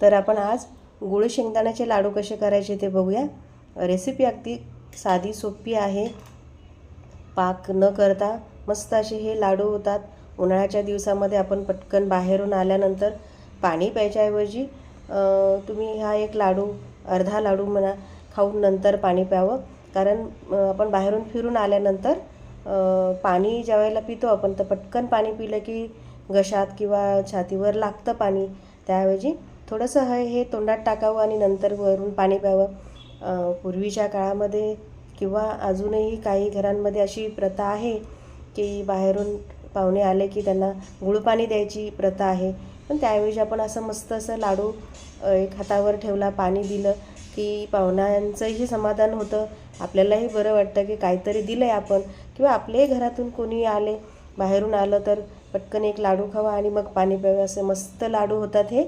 तर आपण आज गुळ शेंगदाण्याचे लाडू कसे करायचे ते बघूया. रेसिपी अगदी साधी सोपी आहे. पाक न करता मस्त असे हे लाडू होतात. उन्हाळ्याच्या दिवसामध्ये आपण पटकन बाहेरून आल्यानंतर पाणी प्यायच्याऐवजी तुम्ही हा एक लाडू अर्धा लाडू म्हणा खाऊन नंतर पाणी प्यावं. कारण आपण बाहेरून फिरून आल्यानंतर पाणी ज्यावेळेला पितो आपण तर पटकन पाणी पिलं की घशात किंवा छातीवर लागतं पाणी. त्याऐवजी थोडंसं हे हे तोंडात टाकावं आणि नंतर वरून पाणी प्यावं. पूर्वीच्या काळामध्ये किंवा अजूनही काही घरांमध्ये अशी प्रथा आहे की बाहेरून पाहुणे आले की त्यांना गुळपाणी द्यायची प्रथा आहे. पण त्याऐवजी आपण असं मस्त असं लाडू एक हातावर ठेवला पाणी दिलं की पाहुण्यांचंही समाधान होतं. आपल्यालाही बरं वाटतं की काहीतरी दिलं आहे आपण. किंवा आपल्याही घरातून कोणी आले बाहेरून आलं तर पटकन एक लाडू खावा आणि मग पाणी प्यावे. असे मस्त लाडू होतात हे.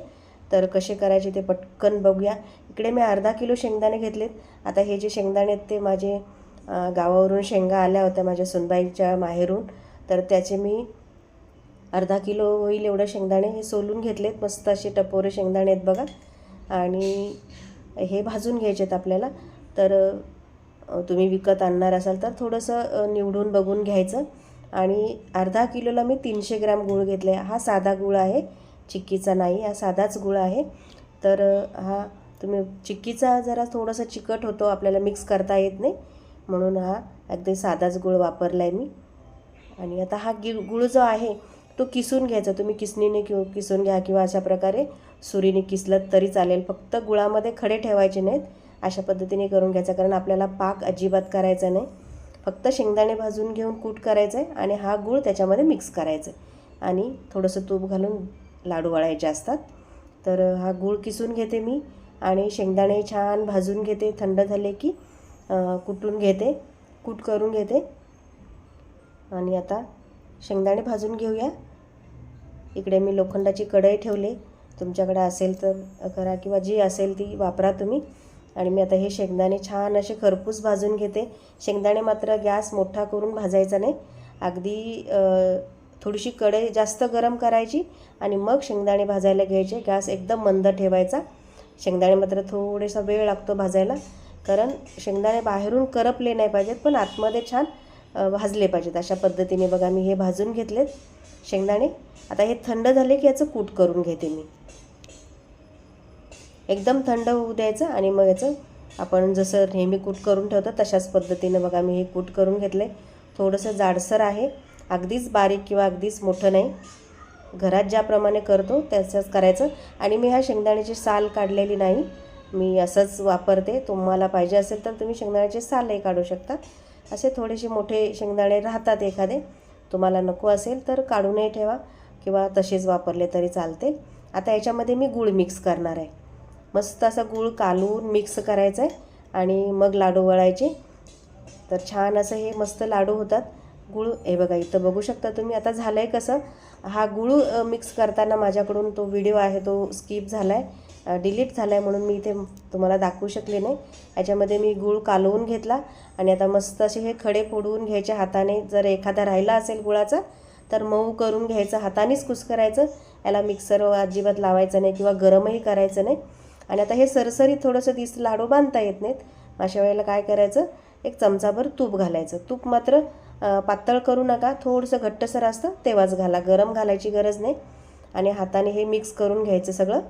तर कसे करायचे ते पटकन बघूया. इकडे मी अर्धा किलो शेंगदाणे घेतलेत. आता हे जे शेंगदाणे आहेत ते माझे गावावरून शेंगा आल्या होत्या माझ्या सुनबाईच्या माहेरून. तर त्याचे मी अर्धा किलो होईल एवढे शेंगदाणे हे सोलून घेतलेत. मस्त असे टपोरे शेंगदाणे आहेत बघा. आणि हे भाजून घ्यायचे आहेत आपल्याला. तर तुम्ही विकत आणणार असाल तर थोडंसं निवडून बघून घ्यायचं. आणि अर्धा किलोला मी तीनशे ग्रॅम गूळ घेतले हा साधा गूळ आहे. चिक्कीचा नाही हा साधाच गुळ आहे. तर हा तुम्ही चिक्कीचा जरा थोडासा चिकट होतो आपल्याला मिक्स करता येत नाही. म्हणून हा अगदी साधाच गुळ वापरला आहे मी. आणि आता हा गिळ गुळ जो आहे तो किसून घ्यायचा. तुम्ही किसणीने किंवा किसून घ्या किंवा अशा प्रकारे सुरीने किसलं तरी चालेल. फक्त गुळामध्ये खडे ठेवायचे नाहीत. अशा पद्धतीने करून घ्यायचा कारण आपल्याला पाक अजिबात करायचा नाही. फक्त शेंगदाणे भाजून घेऊन कूट करायचं आहे आणि हा गूळ त्याच्यामध्ये मिक्स करायचा आहे आणि थोडंसं तूप घालून लाडू वळायचे असतात. तर हा गूळ किसून घेते मी आणि शेंगदाणे छान भाजून घेते. थंड झाले की कुटून घेते कूट करून घेते. आणि आता शेंगदाणे भाजून घेऊया. इकडे मी लोखंडाची कढई ठेवले. तुमच्याकडे असेल तर करा किंवा जी असेल ती वापरा तुम्ही. आणि मी आता हे शेंगदाणे छान असे खरपूस भाजून घेते. शेंगदाणे मात्र गॅस मोठा करून भाजायचा नाही. अगदी थोडीशी कढई जास्त गरम करायची आणि मग शेंगदाणे भाजायला घ्यायचे. गॅस एकदम मंद ठेवायचा. शेंगदाणे मात्र थोडासा वेळ लागतो भाजायला कारण शेंगदाणे बाहेरून करपले नाही पाहिजेत पण आतमध्ये छान भाजले पाहिजेत. अशा पद्धतीने बघा मी हे भाजून घेतलेत शेंगदाणे. आता हे थंड झाले की याचं कूट करून घेते मी. एकदम थंड होऊ द्यायचं आणि मग याचं आपण जसं नेहमी कूट करून ठेवतो तशाच पद्धतीनं बघा मी हे कूट करून घेतले थोडंसं जाडसर आहे. अगदीच बारीक किंवा अगदीच मोठं नाही. घरात ज्याप्रमाणे करतो त्याचंच करायचं. आणि मी ह्या शेंगदाण्याची साल काढलेली नाही. मी असंच वापरते. तुम्हाला पाहिजे असेल तर तुम्ही शेंगदाण्याचे सालही काढू शकता. असे थोडेसे मोठे शेंगदाणे राहतात एखादे. तुम्हाला नको असेल तर काढूनही ठेवा किंवा तसेच वापरले तरी चालते आता याच्यामध्ये मी गूळ मिक्स करणार आहे. मस्त असा गूळ कालवून मिक्स करायचं आहे आणि मग लाडू वळायचे. तर छान असं हे मस्त लाडू होतात. गुळ हे बघा इथं बघू शकता तुम्ही. आता झालं आहे कसं हा गुळ मिक्स करताना माझ्याकडून तो व्हिडिओ आहे तो स्किप झाला आहे डिलीट झाला आहे म्हणून मी इथे तुम्हाला दाखवू शकले नाही. याच्यामध्ये मी गूळ कालवून घेतला आणि आता मस्त असे हे खडे फोडवून घ्यायचे हाताने. जर एखादा राहिला असेल गुळाचा तर मऊ करून घ्यायचं हातानेच कुस करायचं याला मिक्सर अजिबात लावायचं नाही किंवा गरमही करायचं नाही. आणि आता हे सरसरीत थोडंसं दिस लाडू बांधता येत नाहीत. अशा वेळेला काय करायचं एक चमचाभर तूप घालायचं. तूप मात्र पातळ करू नका. थोडंसं घट्टसर असतं तेव्हाच घाला. गरम घालायची गरज नाही. आणि हाताने हे मिक्स करून घ्यायचं सगळं.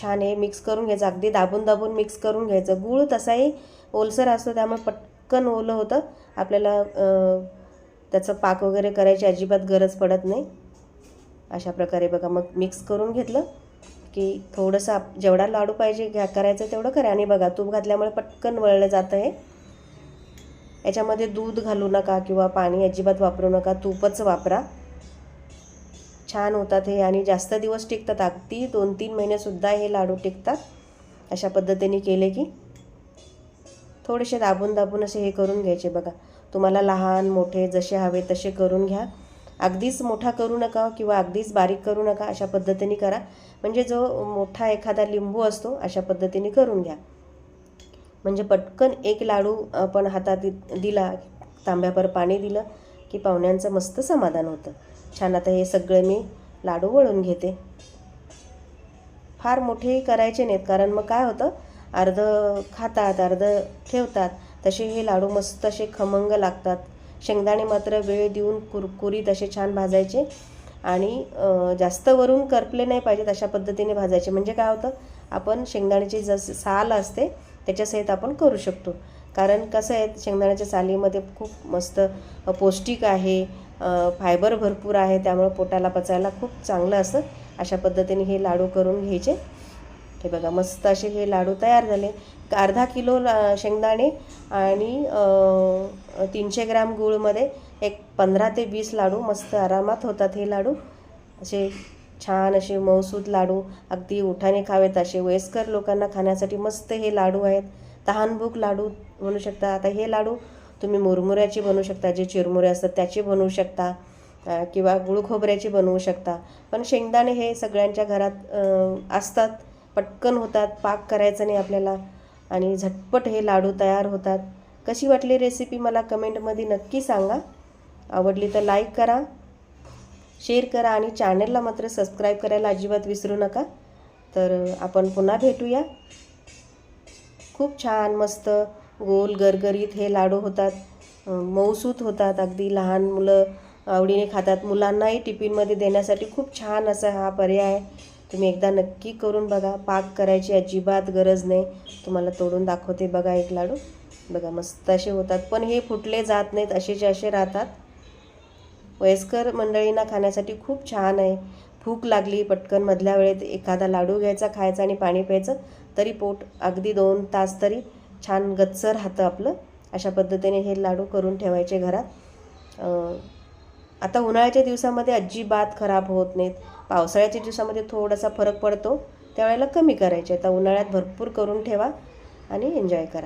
छान हे मिक्स करून घ्यायचं. अगदी दाबून दाबून मिक्स करून घ्यायचं. गूळ तसाही ओलसर असतो त्यामुळे पटकन ओलं होतं. आपल्याला त्याचं पाक वगैरे करायची अजिबात गरज पडत नाही. अशा प्रकारे बघा. मग मिक्स करून घेतलं की थोडंसं आप जेवढा लाडू पाहिजे घ्या करायचं तेवढं करा. आणि बघा तूप घातल्यामुळे पटकन वळलं जातं हे. याच्यामध्ये दूध घालू नका किंवा पाणी अजिबात वापरू नका तूपच वापरा. छान होतात हे आणि जास्त दिवस टिकतात. अगदी दोन तीन महिनेसुद्धा हे लाडू टिकतात. अशा पद्धतीने केले की थोडेसे दाबून दाबून असे हे करून घ्यायचे बघा. तुम्हाला लहान मोठे जसे हवे तसे करून घ्या. अगदीच मोठा करू नका किंवा अगदीच बारीक करू नका अशा पद्धतीने करा. म्हणजे जो मोठा एखादा लिंबू असतो अशा पद्धतीने करून घ्या. म्हणजे पटकन एक लाडू आपण हातात दि- दिला तांब्यावर पाणी दिलं की पाहुण्यांचं मस्त समाधान होतं. छान आता हे सगळे मी लाडू वळून घेते. फार मोठे करायचे नाहीत कारण मग काय होतं? अर्ध खातात अर्ध ठेवतात. तसे हे लाडू मस्त असे खमंग लागतात. शेंगदाणे मात्र वेळ देऊन कुरकुरीत असे छान भाजायचे. आणि जास्त वरून करपले नाही पाहिजेत अशा पद्धतीने भाजायचे. म्हणजे काय होतं? आपण शेंगदाण्याची जस साल असते त्याच्यासहित आपण करू शकतो. कारण कसं आहे शेंगदाण्याच्या सालीमध्ये खूप मस्त पौष्टिक आहे फायबर भरपूर आहे त्यामुळे पोटाला पचायला खूप चांगलं असतं अशा पद्धतीने हे लाडू करून घ्यायचे. हे बघा मस्त असे हे लाडू तयार झाले. अर्धा किलो ला- शेंगदाणे आणि तीनशे ग्रॅम गूळमध्ये एक पंधरा ते वीस लाडू मस्त आरामात होतात हे लाडू. असे छान असे मऊसूद लाडू अगदी उठाने खावेत असे वयस्कर लोकांना खाण्यासाठी मस्त हे लाडू आहेत. तहानभूक लाडू म्हणू शकता. आता हे लाडू तुम्ही मुरमुऱ्याची बनवू शकता जे चिरमुरे असतात त्याची बनवू शकता किंवा गुळ खोबऱ्याची बनवू शकता. पण शेंगदाणे हे सगळ्यांच्या घरात असतात पटकन होतात पाक करायचं नाही आपल्याला. आणि झटपट हे लाडू तयार होतात. कशी वाटली रेसिपी मला कमेंटमध्ये नक्की सांगा. आवडली तर लाईक करा. शेअर करा आणि चॅनलला मात्र सबस्क्राईब करायला अजिबात विसरू नका. तर आपण पुन्हा भेटूया. खूप छान मस्त गोल गरगरीत हे लाडू होतात. मऊसूत होतात. अगदी लहान मुलं आवडीने खातात. मुलांनाही टिफिनमध्ये देण्यासाठी खूप छान असा हा पर्याय आहे. तुम्ही एकदा नक्की करून बघा. पाक करायची अजिबात गरज नाही. तुम्हाला तोडून दाखवते बघा एक लाडू. बघा मस्त असे होतात. पण हे फुटले जात नाहीत. असेचे असे राहतात. वयस्कर मंडळींना खाण्यासाठी खूप छान आहे. भूक लागली पटकन मधल्या वेळेत एखादा लाडू घ्यायचा खायचा आणि पाणी प्यायचं तरी पोट अगदी दोन तास तरी छान गच्च राहतं आपलं. अशा पद्धतीने हे लाडू करून ठेवायचे घरात. आता उन्हाळ्याच्या दिवसामध्ये अजिबात खराब होत नाहीत. पावसाळ्याच्या दिवसामध्ये थोडासा फरक पडतो. त्यावेळेला कमी करायचे. आता उन्हाळ्यात भरपूर करून ठेवा आणि एन्जॉय करा.